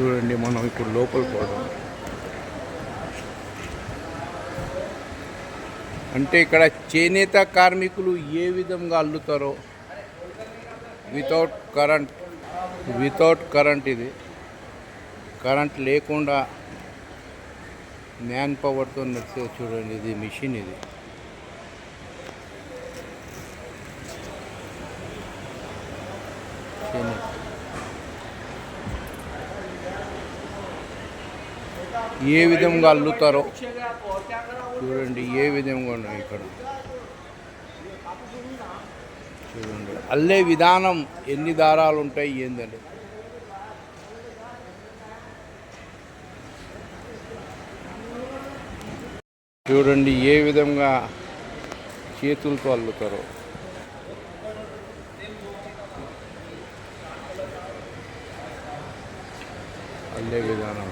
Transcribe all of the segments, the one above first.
చూడండి మనం ఇప్పుడు లోపల పోదాం అంటే ఇక్కడ చేనేత కార్మికులు ఏ విధంగా అల్లుతారో వితౌట్ కరెంట్ వితౌట్ కరెంట్ ఇది. కరెంట్ లేకుండా మ్యాన్ పవర్తో నడిచే చూడండి ఇది మిషన్ ఇది చేనేత ఏ విధంగా అల్లుతారో చూడండి ఏ విధంగా ఉన్నాయి ఇక్కడ. చూడండి అల్లే విధానం ఎన్ని దారాలు ఉంటాయి ఏందండి? చూడండి ఏ విధంగా చేతులతో అల్లుతారో. అల్లే విధానం.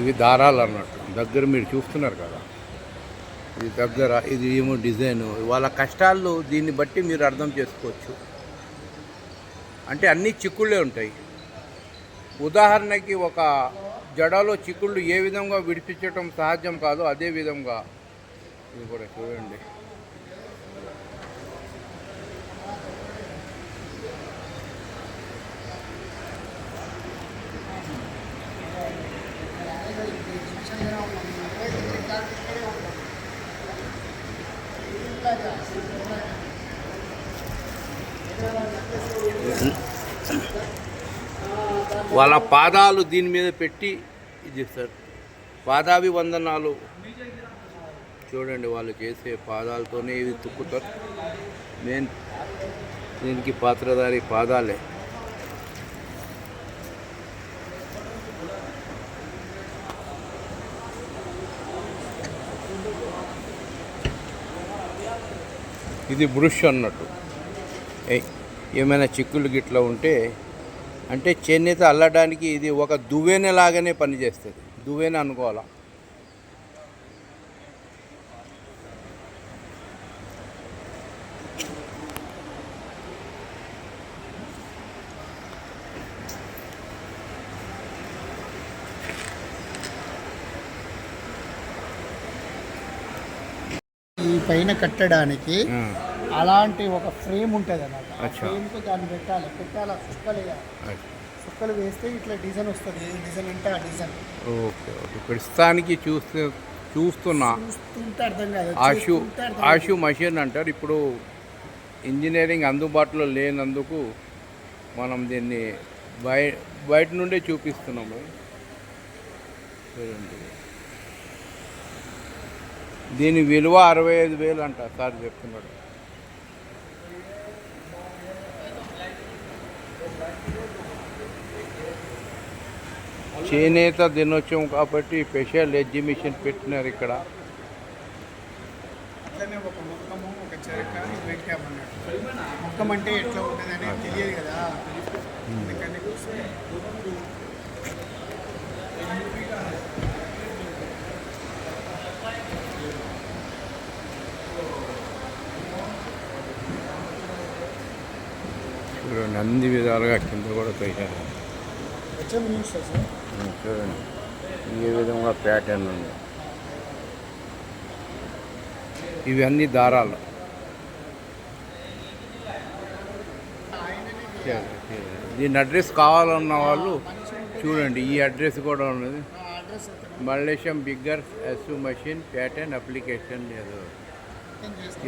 ఇవి దారాలు అన్నట్టు. దగ్గర మీరు చూస్తున్నారు కదా. ఇది దగ్గర ఇది ఏమో డిజైన్. వాళ్ళ కష్టాలు దీన్ని బట్టి మీరు అర్థం చేసుకోవచ్చు. అంటే అన్ని చిక్కుళ్ళే ఉంటాయి. ఉదాహరణకి ఒక జడలో చిక్కుళ్ళు ఏ విధంగా విడిపించడం సహజం కాదో అదే విధంగా ఇది కూడా చూడండి. వాళ్ళ పాదాలు దీని మీద పెట్టి ఇది సార్ పాదాభివందనాలు. చూడండి వాళ్ళు చేసే పాదాలతోనే ఇవి తుక్కుతారు. నేను దీనికి పాత్రధారి పాదాలే. ఇది బ్రుష్ అన్నట్టు. ఏ- ఏమైనా చిక్కులు గిట్ల ఉంటే అంటే చేనేత అల్లడానికి ఇది ఒక దువ్వెన లాగానే పనిచేస్తుంది. దువ్వెన అనుకోవాలా? పైన కట్టడానికి అలాంటి ఒక ఫ్రేమ్ ఉంటుంది అన్నమాట. ఫ్రేమ్కు దాన్ని పెట్టాలి. పెట్టాలి. సుక్కలు వేయాలి అది. సుక్కలు వేస్తే ఇట్లా డిజైన్ వస్తుంది. ఏ డిజైన్ అంటే ఆ డిజైన్. Okay okay. ప్రస్తుతానికి చూస్తే చూస్తున్నా చూస్తుంటే అర్థం కాదు. ఆషు ఆషు మషిన్ అంటారు. ఇప్పుడు ఇంజనీరింగ్ అందుబాటులో లేనందుకు మనం దీన్ని బయ బయట నుండే చూపిస్తున్నాము. చూడండి. దీని విలువ అరవై ఐదు వేలు అంట సార్ చెప్తున్నాడు. చేనేత దినోత్సవం కాబట్టి స్పెషల్ ఎగ్జిబిషన్ పెట్టినారు ఇక్కడ. అట్లనే ఒక మొక్కము ఒక చెరక ఇది పెట్టామన్నట్టు మొక్కం అంటే ఎట్లా ఉంటుంది అనేది తెలియదు కదా. అందుకని చూడండి అన్ని విధాలుగా కింద కూడా పెట్టారు చూడండి. ఏ విధంగా ప్యాటర్న్ ఉంది. ఇవి అన్ని దారాలు. దీని అడ్రస్ కావాలన్న వాళ్ళు చూడండి ఈ అడ్రస్ కూడా ఉన్నది. Mallesham bigger S machine pattern application ఏదో చేస్తాం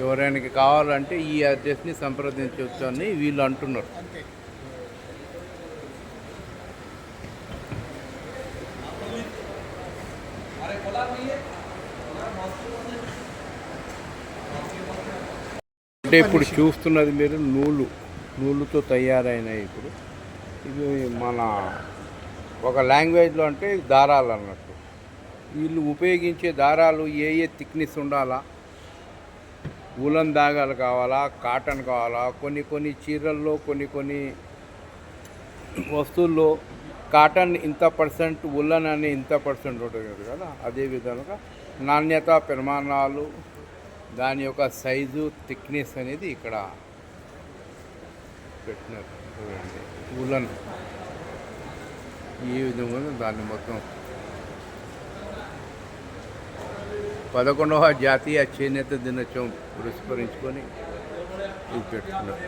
ఎవరైనా కావాలంటే ఈ అడ్రస్ని సంప్రదించవచ్చు అని వీళ్ళు అంటున్నారు. అంటే ఇప్పుడు చూస్తున్నది మీరు నూలు నూలుతో తయారైనాయి ఇప్పుడు. ఇది మన ఒక లాంగ్వేజ్లో అంటే దారాలు అన్నట్టు. వీళ్ళు ఉపయోగించే దారాలు ఏ ఏ థిక్నెస్ ఉండాలా? ఉలన్ దాగాలు కావాలా కాటన్ కావాలా కొన్ని కొన్ని చీరల్లో కొన్ని కొన్ని వస్తువుల్లో కాటన్ ఇంత పర్సెంట్ ఉల్లన్ అని ఇంత పర్సెంట్ ఉంటుంది కదా అదే విధంగా నాణ్యత ప్రమాణాలు దాని యొక్క సైజు థిక్నెస్ అనేది ఇక్కడ పెట్టినారు ఉలన్. ఈ విధంగా దాన్ని మొత్తం పదకొండవ జాతీయ చేనేత దినోత్సవం పురస్కరించుకొని ఇది పెట్టుకున్నారు